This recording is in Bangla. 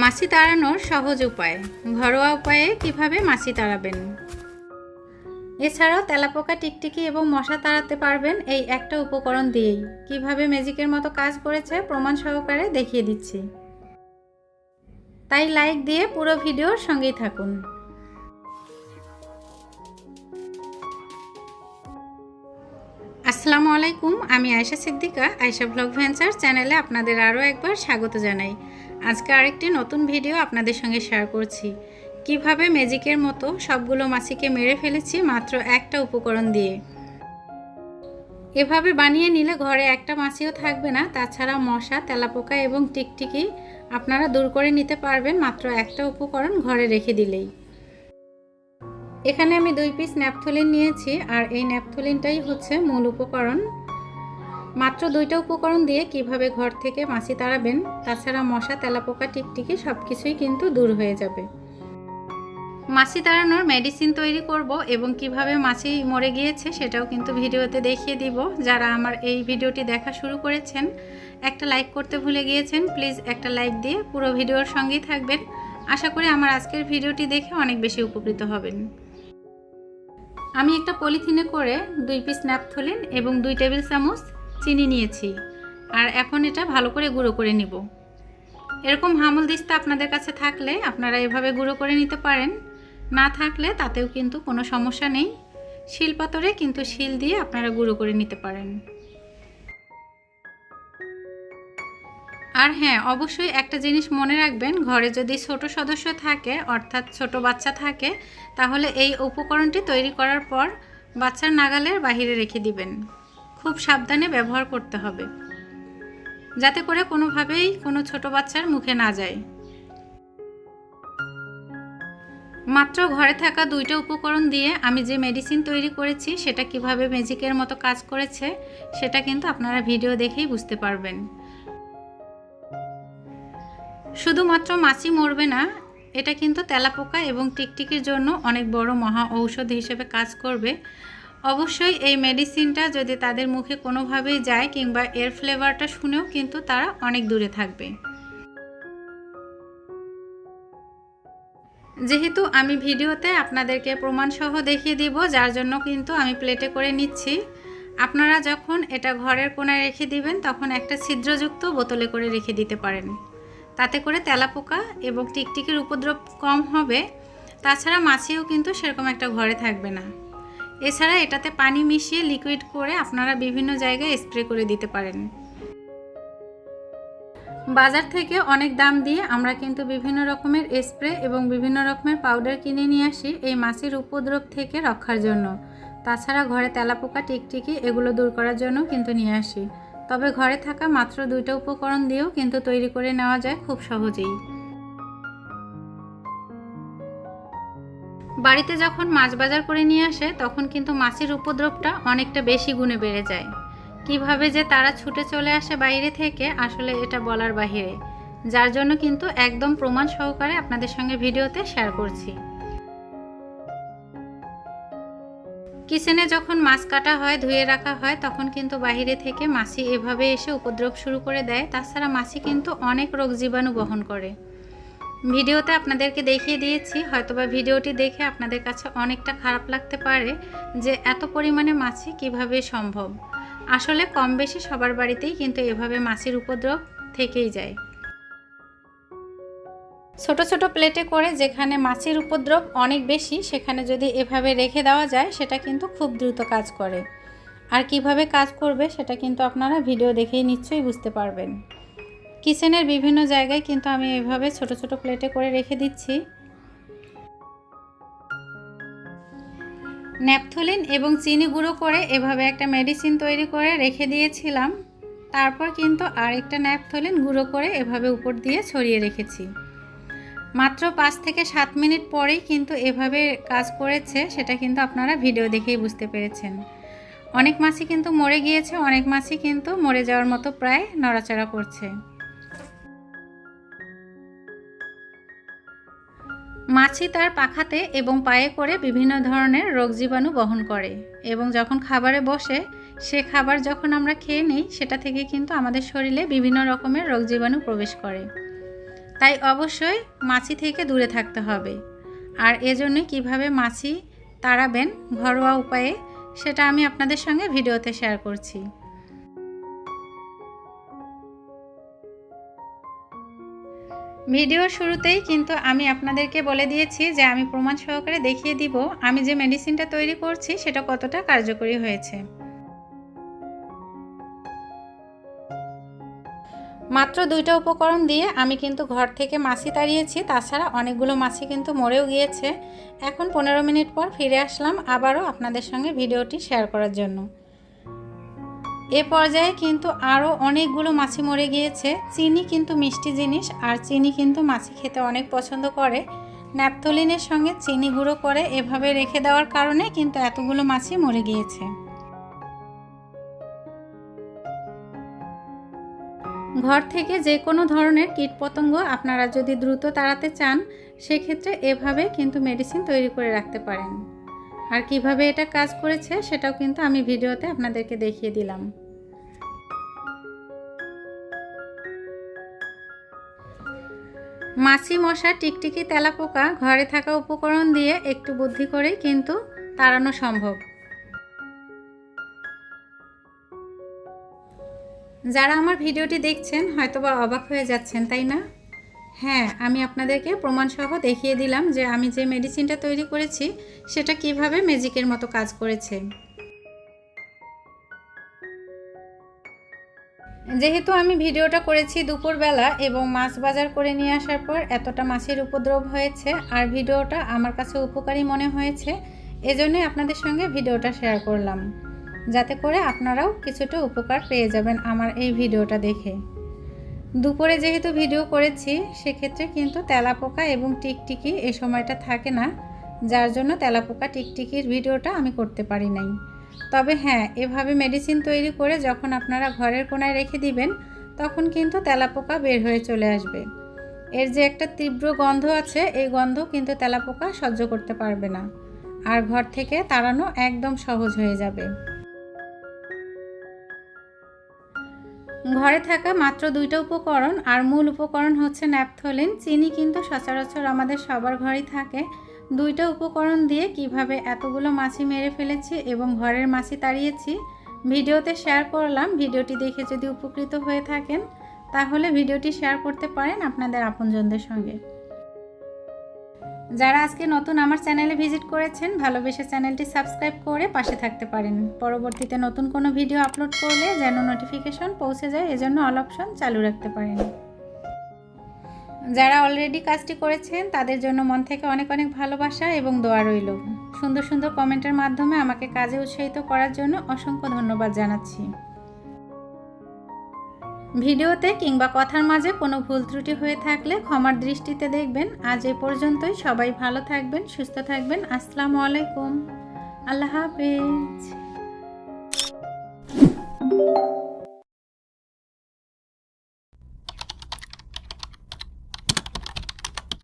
মাছি তাড়ানোর সহজ উপায়। ঘরোয়া উপায়ে কীভাবে মাছি তাড়াবেন? এছাড়াও তেলাপোকা, টিকটিকি এবং মশা তাড়াতে পারবেন এই একটা উপকরণ দিয়েই। কীভাবে ম্যাজিকের মতো কাজ করেছে প্রমাণ সহকারে দেখিয়ে দিচ্ছি। তাই লাইক দিয়ে পুরো ভিডিওর সঙ্গেই থাকুন। আসসালামু আলাইকুম, আমি আয়শা সিদ্দিকা, আয়শা ব্লগ ভেঞ্চার চ্যানেলে আপনাদের আরও একবার স্বাগত জানাই। আজকে আরেকটি নতুন ভিডিও আপনাদের সঙ্গে শেয়ার করছি। কীভাবে ম্যাজিকের মতো সবগুলো মাছিকে মেরে ফেলেছি মাত্র একটা উপকরণ দিয়ে। এভাবে বানিয়ে নিলে ঘরে একটা মাছিও থাকবে না, তাছাড়া মশা, তেলাপোকা এবং টিকটিকি আপনারা দূর করে নিতে পারবেন মাত্র একটা উপকরণ ঘরে রেখে দিলেই। এখানে আমি দুই পিস ন্যাপথলিন নিয়েছি, আর এই ন্যাপথলিনটাই হচ্ছে মূল উপকরণ। মাত্র দুইটা উপকরণ দিয়ে কীভাবে ঘর থেকে মাছি তাড়াবেন, তাছাড়া মশা, তেলাপোকা, টিকটিকি সব কিছুই কিন্তু দূর হয়ে যাবে। মাছি তাড়ানোর মেডিসিন তৈরি করব এবং কীভাবে মাছি মরে গিয়েছে সেটাও কিন্তু ভিডিওতে দেখিয়ে দিব। যারা আমার এই ভিডিওটি দেখা শুরু করেছেন, একটা লাইক করতে ভুলে গিয়েছেন প্লিজ একটা লাইক দিয়ে পুরো ভিডিওর সঙ্গেই থাকবেন। আশা করি আমার আজকের ভিডিওটি দেখে অনেক বেশি উপকৃত হবেন। আমি একটা পলিথিনে করে দুই পিস ন্যাপথলিন এবং দুই টেবিল চামচ চিনি নিয়েছি। আর এখন এটা ভালো করে গুঁড়ো করে নিব। এরকম হামল দিস্তা আপনাদের কাছে থাকলে আপনারা এভাবে গুঁড়ো করে নিতে পারেন। না থাকলে তাতেও কিন্তু কোনো সমস্যা নেই। শিল পাথরে কিন্তু শিল দিয়ে আপনারা গুঁড়ো করে নিতে পারেন। আর হ্যাঁ অবশ্যই একটা জিনিস মনে রাখবেন, ঘরে যদি ছোট সদস্য থাকে, অর্থাৎ ছোট বাচ্চা থাকে, তাহলে এই উপকরণটি তৈরি করার পর বাচ্চার নাগালের বাহিরে রেখে দিবেন। খুব সাবধানে ব্যবহার করতে হবে, যাতে করে কোনোভাবেই কোনো ছোট বাচ্চার মুখে না যায়। মাত্র ঘরে থাকা দুইটা উপকরণ দিয়ে আমি যে মেডিসিন তৈরি করেছি, সেটা কীভাবে ম্যাজিকের মতো কাজ করেছে, সেটা কিন্তু আপনারা ভিডিও দেখেই বুঝতে পারবেন। শুধুমাত্র মাছি মরবে না, এটা কিন্তু তেলাপোকা এবং টিকটিকির জন্য অনেক বড় মহা ঔষধ হিসেবে কাজ করবে। অবশ্যই এই মেডিসিনটা যদি তাদের মুখে কোনোভাবেই যায় কিংবা এর ফ্লেভারটা শুনেও কিন্তু তারা অনেক দূরে থাকবে। যেহেতু আমি ভিডিওতে আপনাদেরকে প্রমাণসহ দেখিয়ে দিব, যার জন্য কিন্তু আমি প্লেটে করে নিচ্ছি। আপনারা যখন এটা ঘরের কোনায় রেখে দিবেন, তখন একটা ছিদ্রযুক্ত বোতলে করে রেখে দিতে পারেন। তাতে করে তেলাপোকা এবং টিকটিকির উপদ্রব কম হবে। তাছাড়া মাছিও কিন্তু সেরকম একটা ঘরে থাকবে না। এছাড়া এটাতে পানি মিশিয়ে লিকুইড করে আপনারা বিভিন্ন জায়গায় স্প্রে করে দিতে পারেন। বাজার থেকে অনেক দাম দিয়ে আমরা কিন্তু বিভিন্ন রকমের স্প্রে এবং বিভিন্ন রকমের পাউডার কিনে নিয়ে আসি এই মাছের উপদ্রব থেকে রক্ষার জন্য। তাছাড়া ঘরে তেলাপোকা, টিকটিকি এগুলো দূর করার জন্য কিন্তু নিয়ে আসি। তবে ঘরে থাকা মাত্র দুইটা উপকরণ দিয়েও কিন্তু তৈরি করে নেওয়া যায় খুব সহজেই। বাড়িতে যখন মাছ বাজার করে নিয়ে আসে, তখন কিন্তু মাছের উপদ্রবটা অনেকটা বেশি গুণে বেড়ে যায়। কীভাবে যে তারা ছুটে চলে আসে বাইরে থেকে, আসলে এটা বলার বাহিরে। যার জন্য কিন্তু একদম প্রমাণ সহকারে আপনাদের সঙ্গে ভিডিওতে শেয়ার করছি। কিচেনে যখন মাছ কাটা হয়, ধুয়ে রাখা হয়, তখন কিন্তু বাহিরে থেকে মাছি এভাবে এসে উপদ্রব শুরু করে দেয়। তাছাড়া মাছি কিন্তু অনেক রোগ জীবাণু বহন করে। ভিডিওতে আপনাদেরকে দেখিয়ে দিয়েছি, হয়তোবা ভিডিওটি দেখে আপনাদের কাছে অনেকটা খারাপ লাগতে পারে যে এত পরিমাণে মাছি কীভাবে সম্ভব। আসলে কম বেশি সবার বাড়িতেই কিন্তু এভাবে মাছির উপদ্রব থেকেই যায়। ছোট ছোট প্লেটে করে যেখানে মাছির উপদ্রব অনেক বেশি, সেখানে যদি এভাবে রেখে দেওয়া যায়, সেটা কিন্তু খুব দ্রুত কাজ করে। আর কীভাবে কাজ করবে, সেটা কিন্তু আপনারা ভিডিও দেখেই নিশ্চয়ই বুঝতে পারবেন। কিচেনের বিভিন্ন জায়গায় কিন্তু আমি এভাবে ছোট ছোট প্লেটে করে রেখে দিচ্ছি। ন্যাপথলিন এবং চিনি গুঁড়ো করে এভাবে একটা মেডিসিন তৈরি করে রেখে দিয়েছিলাম। তারপর কিন্তু আরেকটা ন্যাপথলিন গুঁড়ো করে এভাবে উপর দিয়ে ছড়িয়ে রেখেছি। মাত্র পাঁচ থেকে সাত মিনিট পরেই কিন্তু এভাবে কাজ করেছে, সেটা কিন্তু আপনারা ভিডিও দেখেই বুঝতে পেরেছেন। অনেক মাছই কিন্তু মরে গিয়েছে, অনেক মাছই কিন্তু মরে যাওয়ার মতো প্রায় নড়াচড়া করছে। মাছি তার পাখাতে এবং পায়ে করে বিভিন্ন ধরনের রোগ জীবাণু বহন করে এবং যখন খাবারে বসে, সে খাবার যখন আমরা খেয়ে নিই, সেটা থেকে কিন্তু আমাদের শরীরে বিভিন্ন রকমের রোগ জীবাণু প্রবেশ করে। তাই অবশ্যই মাছি থেকে দূরে থাকতে হবে। আর এজন্য কীভাবে মাছি তাড়াবেন ঘরোয়া উপায়ে, সেটা আমি আপনাদের সঙ্গে ভিডিওতে শেয়ার করছি। ভিডিওর শুরুতেই কিন্তু আমি আপনাদেরকে বলে দিয়েছি যে আমি প্রমাণ সহকারে দেখিয়ে দিব আমি যে মেডিসিনটা তৈরি করছি সেটা কতটা কার্যকরী হয়েছে। মাত্র দুইটা উপকরণ দিয়ে আমি কিন্তু ঘর থেকে মাছি তাড়িয়েছি, তাছাড়া অনেকগুলো মাছি কিন্তু মরেও গিয়েছে। এখন পনেরো মিনিট পর ফিরে আসলাম আবারও আপনাদের সঙ্গে ভিডিওটি শেয়ার করার জন্য। এ পর্যায়ে কিন্তু আরও অনেকগুলো মাছি মরে গিয়েছে। চিনি কিন্তু মিষ্টি জিনিস, আর চিনি কিন্তু মাছি খেতে অনেক পছন্দ করে। ন্যাপথলিনের সঙ্গে চিনি গুঁড়ো করে এভাবে রেখে দেওয়ার কারণে কিন্তু এতগুলো মাছি মরে গিয়েছে। ঘর থেকে যে কোনো ধরনের কীটপতঙ্গ আপনারা যদি দ্রুত তাড়াতে চান, সেক্ষেত্রে এভাবে কিন্তু মেডিসিন তৈরি করে রাখতে পারেন। আর কীভাবে এটা কাজ করেছে, সেটাও কিন্তু আমি ভিডিওতে আপনাদেরকে দেখিয়ে দিলাম। মাছি মশা টিকটিকি তেলাপোকা ঘরে থাকা উপকরণ দিয়ে একটু বুদ্ধি করেই কিন্তু তাড়ানো সম্ভব। যারা আমার ভিডিওটি দেখছেন, হয়তোবা অবাক হয়ে যাচ্ছেন, তাই না? হ্যাঁ আমি আপনাদেরকে প্রমাণসহ দেখিয়ে দিলাম যে আমি যে মেডিসিনটা তৈরি করেছি, সেটা কীভাবে ম্যাজিকের মতো কাজ করেছে। যেহেতু আমি ভিডিওটা করেছি দুপুরবেলা এবং মাছ বাজার করে নিয়ে আসার পর এতটা মাছের উপদ্রব হয়েছে, আর ভিডিওটা আমার কাছে উপকারী মনে হয়েছে এজন্যই আপনাদের সঙ্গে ভিডিওটা শেয়ার করলাম। যাতে করে আপনারাও কিছুটা উপকার পেয়ে যাবেন আমার এই ভিডিওটা দেখে। দুপুরে যেহেতু ভিডিও করেছি, সেক্ষেত্রে কিন্তু তেলাপোকা এবং টিকটিকি এ সময়টা থাকে না, যার জন্য তেলাপোকা, টিকটিকির ভিডিওটা আমি করতে পারি নাই। তবে হ্যাঁ এভাবে মেডিসিন তৈরি করে যখন আপনারা ঘরের কোনায় রেখে দিবেন, তখন কিন্তু তেলাপোকা বের হয়ে চলে আসবে। এর যে একটা তীব্র গন্ধ আছে, এই গন্ধ কিন্তু তেলাপোকা সহ্য করতে পারবে না। আর ঘর থেকে তাড়ানো একদম সহজ হয়ে যাবে। ঘরে থাকা মাত্র দুইটা উপকরণ আর মূল উপকরণ হচ্ছে ন্যাপথলিন। চিনি কিন্তু সচরাচর আমাদের সবার ঘরেই থাকে। দুইটা উপকরণ দিয়ে কীভাবে এতগুলো মাছি মেরে ফেলেছি এবং ঘরের মাছি তাড়িয়েছি, ভিডিওতে শেয়ার করলাম। ভিডিওটি দেখে যদি উপকৃত হয়ে থাকেন, তাহলে ভিডিওটি শেয়ার করতে পারেন আপনাদের আপনজনদের সঙ্গে। যারা আজকে নতুন আমার চ্যানেলে ভিজিট করেছেন, ভালোবেসে চ্যানেলটি সাবস্ক্রাইব করে পাশে থাকতে পারেন। পরবর্তীতে নতুন কোনো ভিডিও আপলোড করলে যেন নোটিফিকেশন পৌঁছে যায়, এজন্য অল অপশন চালু রাখতে পারেন। যারা অলরেডি কাজটি করেছেন, তাদের জন্য মন থেকে অনেক অনেক ভালোবাসা এবং দোয়া রইল। সুন্দর সুন্দর কমেন্টের মাধ্যমে আমাকে কাজে উৎসাহিত করার জন্য অসংখ্য ধন্যবাদ জানাচ্ছি। ভিডিওতে কিংবা কথার মাঝে কোনো ভুল ত্রুটি হয়ে থাকলে ক্ষমার দৃষ্টিতে দেখবেন। আজ এ পর্যন্তই। সবাই ভালো থাকবেন, সুস্থ থাকবেন। আসসালামু আলাইকুম। আল্লাহ হাফেজ।